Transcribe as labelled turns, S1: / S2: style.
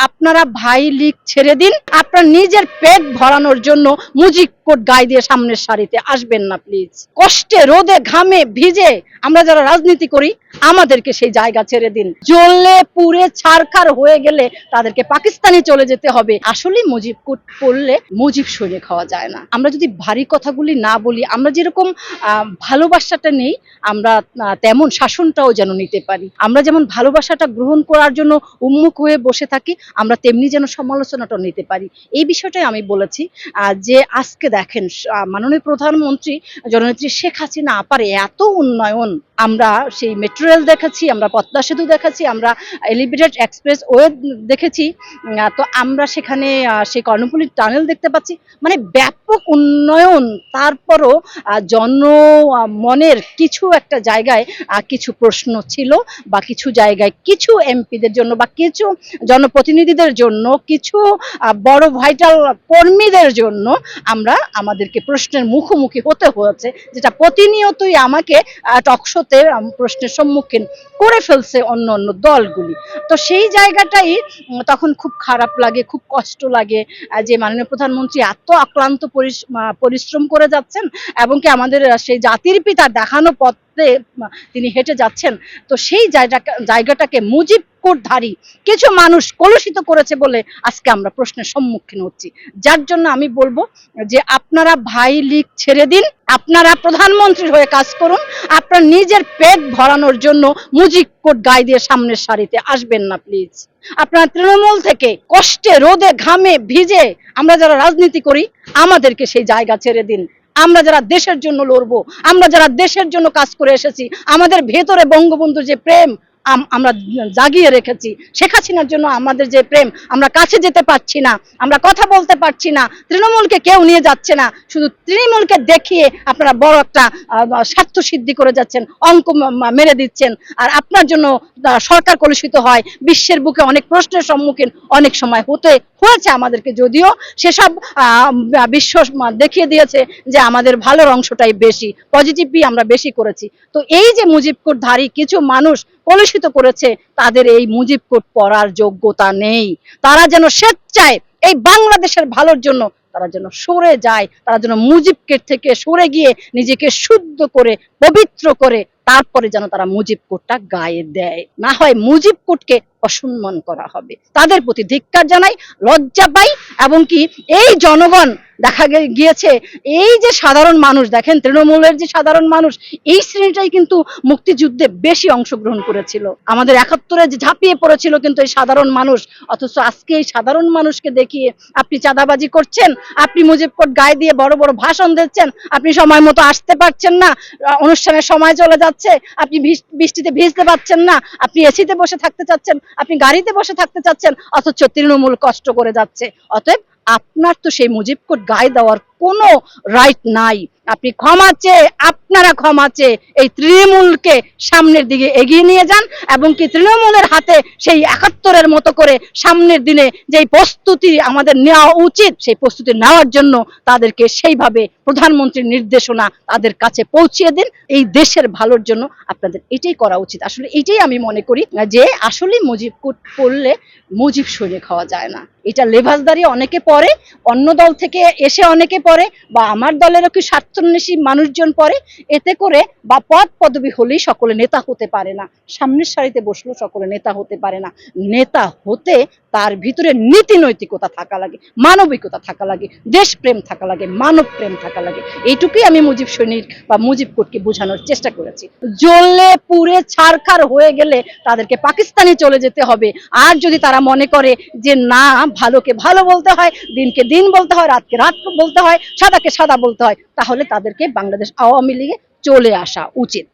S1: a আপনারা ভাই লীগ ছেড়ে দিন, আপনার নিজের পেট ভরানোর জন্য মুজিব কোট গায়ে দিয়ে সামনের সারিতে আসবেন না, প্লিজ। কষ্টে রোদে ঘামে ভিজে আমরা যারা রাজনীতি করি, আমাদেরকে সেই জায়গা ছেড়ে দিন। জ্বললে, পুড়ে, ছারখার হয়ে গেলে তাদেরকে পাকিস্তানে চলে যেতে হবে। আসলে মুজিব কোট পড়লে মুজিব সৈনিক হওয়া যায় না। আমরা যদি ভারী কথাগুলি না বলি, আমরা যেরকম ভালোবাসাটা নেই, আমরা তেমন শাসনটাও যেন নিতে পারি। আমরা যেমন ভালোবাসাটা গ্রহণ করার জন্য উন্মুখ হয়ে বসে থাকি, আমরা তেমনি যেন সমালোচনাটা নিতে পারি। এই বিষয়টাই আমি বলেছি যে আজকে দেখেন মাননীয় প্রধানমন্ত্রী, জননেত্রী শেখ হাসিনা আপারে এত উন্নয়ন, আমরা সেই মেট্রো রেল দেখেছি, আমরা পদ্মা সেতু দেখেছি, আমরা এলিভেটেড এক্সপ্রেস ওয়ে দেখেছি তো আমরা সেখানে সেই কর্ণফুলী টানেল দেখতে পাচ্ছি। মানে ব্যাপক উন্নয়ন, তারপরও জন মনের কিছু একটা জায়গায় কিছু প্রশ্ন ছিল, বা কিছু জায়গায় কিছু এমপিদের জন্য, বা কিছু জনপ্রতিনিধিদের জন্য, কিছু বড় ভাইটাল কর্মীদের জন্য আমরা আমাদেরকে প্রশ্নের মুখোমুখি হতে হয়েছে, যেটা প্রতিনিয়তই আমাকে টকশোতে প্রশ্নের সম্মুখীন করে ফেলছে অন্য অন্য দলগুলি। তো সেই জায়গাটাই তখন খুব খারাপ লাগে, খুব কষ্ট লাগে যে মাননীয় প্রধানমন্ত্রী এত আক্রান্ত পরিশ্রম করে যাচ্ছেন এবং কি আমাদের সেই জাতির পিতা দেখানো পথে আহ, তিনি হেঁটে যাচ্ছেন। তো সেই জায়গা জায়গাটাকে মুজিব কোটধারী কিছু মানুষ কলুষিত করেছে বলে আজকে আমরা প্রশ্নের সম্মুখীন হচ্ছি। যার জন্য আমি বলব যে আপনারা ভাই লীগ ছেড়ে দিন আপনারা প্রধানমন্ত্রীর হয়ে কাজ করুন আপনার নিজের পেট ভরানোর জন্য মুজিব কোট গায়ে দিয়ে সামনের সারিতে আসবেন না প্লিজ। আপনারা তৃণমূল থেকে কষ্টে রোদে ঘামে ভিজে আমরা যারা রাজনীতি করি আমাদেরকে সেই জায়গা ছেড়ে দিন। আমরা যারা দেশের জন্য লড়বো, আমরা যারা দেশের জন্য কাজ করে এসেছি, আমাদের ভেতরে বঙ্গবন্ধুর যে প্রেম আমরা জাগিয়ে রেখেছি। শেখ হাসিনার জন্য আমাদের যে প্রেম, আমরা কাছে যেতে পারছি না, আমরা কথা বলতে পারছি না, তৃণমূলকে কেউ নিয়ে যাচ্ছে না, শুধু তৃণমূলকে দেখিয়ে আপনারা বড় একটা স্বার্থ সিদ্ধি করে যাচ্ছেন, অঙ্ক মেরে দিচ্ছেন, আর আপনার জন্য সরকার কলুষিত হয়, বিশ্বের বুকে অনেক প্রশ্নের সম্মুখীন অনেক সময় হতে, হয়েছে আমাদেরকে যদিও সেসব বিশ্ব দেখিয়ে দিয়েছে যে আমাদের ভালোর অংশটাই বেশি পজিটিভই আমরা বেশি করেছি। তো এই যে মুজিব কোটধারী কিছু মানুষ কলুষিত করেছে, তাদের এই মুজিব কোট পড়ার যোগ্যতা নেই। তারা যেন স্বেচ্ছায় এই বাংলাদেশের ভালোর জন্য তারা যেন সরে যায়, তারা যেন মুজিব কোট থেকে সরে গিয়ে নিজেকে শুদ্ধ করে, পবিত্র করে, তারপরে যেন তারা মুজিব কোটটা গায়ে দেয়। না হয় মুজিব কোটকে অসম্মান করা হবে। তাদের প্রতি ধিক্কার জানাই, লজ্জা পাই এবং কি এই জনগণ দেখা গিয়েছে, এই যে সাধারণ মানুষ, দেখেন তৃণমূলের যে সাধারণ মানুষ, এই শ্রেণীটাই কিন্তু মুক্তিযুদ্ধে বেশি অংশগ্রহণ করেছিল। আমাদের একাত্তরে যে ঝাঁপিয়ে পড়েছিল কিন্তু এই সাধারণ মানুষ, অথচ আজকে এই সাধারণ মানুষকে দেখিয়ে আপনি চাঁদাবাজি করছেন, আপনি মুজিব কোট গায়ে দিয়ে বড় বড় ভাষণ দিচ্ছেন, আপনি সময় মতো আসতে পারছেন না অনুষ্ঠানের সময় চলে যাচ্ছে, আপনি বৃষ্টিতে ভিজতে পারছেন না, আপনি এসিতে বসে থাকতে চাচ্ছেন আপনি গাড়িতে বসে থাকতে চাচ্ছেন, অথচ তৃণমূল কষ্ট করে যাচ্ছে। অতএব আপনার তো সেই মুজিব কোট গায়ে দেওয়ার কোনো রাইট নাই। আপনি ক্ষমা চেয়ে, আপনারা ক্ষমা চেয়ে এই তৃণমূলকে সামনের দিকে এগিয়ে নিয়ে যান এবং কি তৃণমূলের হাতে সেই একাত্তরের মতো করে সামনের দিনে যেই প্রস্তুতি আমাদের নেওয়া উচিত, সেই প্রস্তুতি নেওয়ার জন্য তাদেরকে সেইভাবে প্রধানমন্ত্রীর নির্দেশনা তাদের কাছে পৌঁছিয়ে দিন। এই দেশের ভালোর জন্য আপনাদের এটাই করা উচিত। আসলে এটাই আমি মনে করি যে আসলে মুজিব কোট পড়লে মুজিব সৈনিক হওয়া যায় না। এটা লেভাসদারি অনেকে পরে অন্য দল থেকে এসে অনেকে পড়ে বা আমার দলেরও কি স্বার্থন্বেষী মানুষজন পরে, এতে করে বা পদ পদবি হলেই সকলে নেতা হতে পারে না। সামনের সারিতে বসলেও সকলে নেতা হতে পারে না। নেতা হতে তার ভিতরে নীতি নৈতিকতা থাকা লাগে, মানবিকতা থাকা লাগে, দেশপ্রেম থাকা লাগে মানব প্রেম থাকা লাগে। এইটুকুই আমি মুজিব সৈনিক বা মুজিব কোটকে বোঝানোর চেষ্টা করেছি। জ্বললে, পুড়ে ছারখার হয়ে গেলে তাদেরকে পাকিস্তানে চলে যেতে হবে। আর যদি তারা মনে করে যে না, ভালোকে ভালো বলতে হয়, দিনকে দিন বলতে হয়, রাতকে রাত বলতে হয়, সাদাকে সাদা বলতে হয়, তাহলে তাদেরকে বাংলাদেশ আওয়ামী লীগে চলে আসা উচিত।